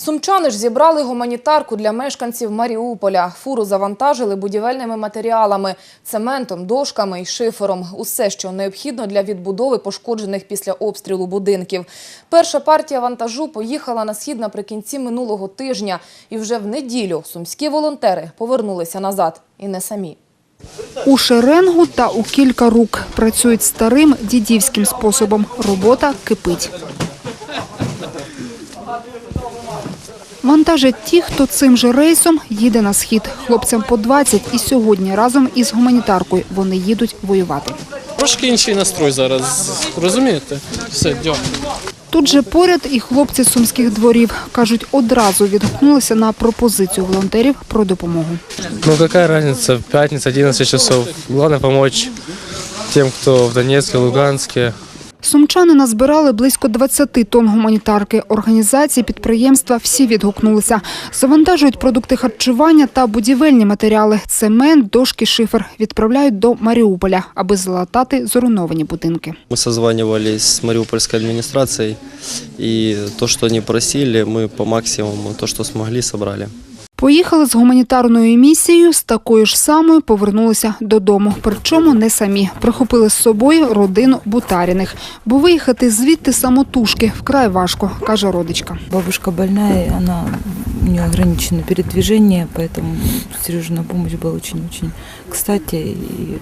Сумчани ж зібрали гуманітарку для мешканців Маріуполя. Фуру завантажили будівельними матеріалами, цементом, дошками і шифером. Усе, що необхідно для відбудови пошкоджених після обстрілу будинків. Перша партія вантажу поїхала на схід наприкінці минулого тижня. І вже в неділю сумські волонтери повернулися назад. І не самі. У шеренгу та у кілька рук працюють старим дідівським способом. Робота кипить. Вантажать ті, хто цим же рейсом їде на схід. Хлопцям по 20 і сьогодні разом із гуманітаркою вони їдуть воювати. Трошки інший настрой зараз. Розумієте? Все, дякую. Тут же поряд і хлопці з сумських дворів. Кажуть, одразу відгукнулися на пропозицію волонтерів про допомогу. Ну какая разница, пятница, 11 часов. Главное помочь тем, кто в Донецке, Луганске. Сумчани назбирали близько 20 тонн гуманітарки. Організації, підприємства всі відгукнулися. Завантажують продукти харчування та будівельні матеріали. Цемент, дошки, шифер. Відправляють до Маріуполя, аби залатати зруйновані будинки. Мы созванивались с Мариупольской администрацией, и то, что они просили, мы по максимуму, то, что смогли, собрали. Поїхали з гуманітарною місією, з такою ж самою повернулися додому. Причому не самі. Прихопили з собою родину Бутаріних. Бо виїхати звідти самотужки вкрай важко, каже родичка. Бабушка больная, и она, у нее ограничено передвижение, поэтому Сережина помощь была очень-очень кстати. И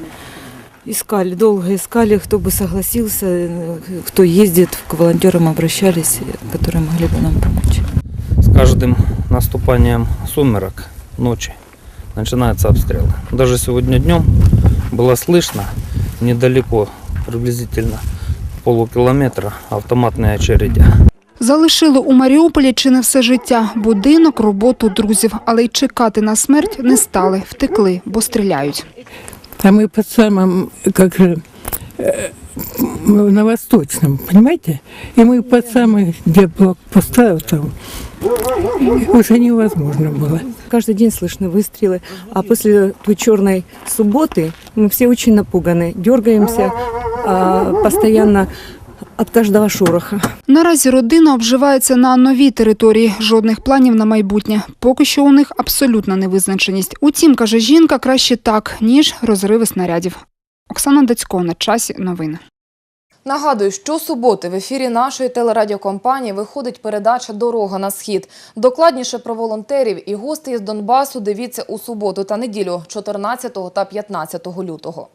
искали, долго искали, кто бы согласился, э, кто ездит, к волонтерам обращались, которые могли бы нам помочь. С каждым наступанием сумерок ночи начинаются обстрелы. Даже сегодня днем было слышно недалеко, приблизительно полукилометра, автоматные очереди. Залишили у Маріуполі чи не все життя, будинок, роботу, друзів, але й чекати на смерть не стали, втекли, бо стріляють. А мы под самым, как же, э, м, на Восточном, понимаете? И мы под самый, где блокпост там, уже невозможно было. Каждый день слышны выстрелы, а после той черной субботы мы все очень напуганы, дергаемся а, постоянно от каждого шороха. Наразі родина обживається на новій території, жодних планів на майбутнє. Поки що у них абсолютна невизначеність. Утім, каже жінка, краще так, ніж розриви снарядів. Оксана Дацько на часі новини. Нагадую, що суботи в ефірі нашої телерадіокомпанії виходить передача Дорога на схід. Докладніше про волонтерів і гостей з Донбасу дивіться у суботу та неділю, 14 та 15 лютого.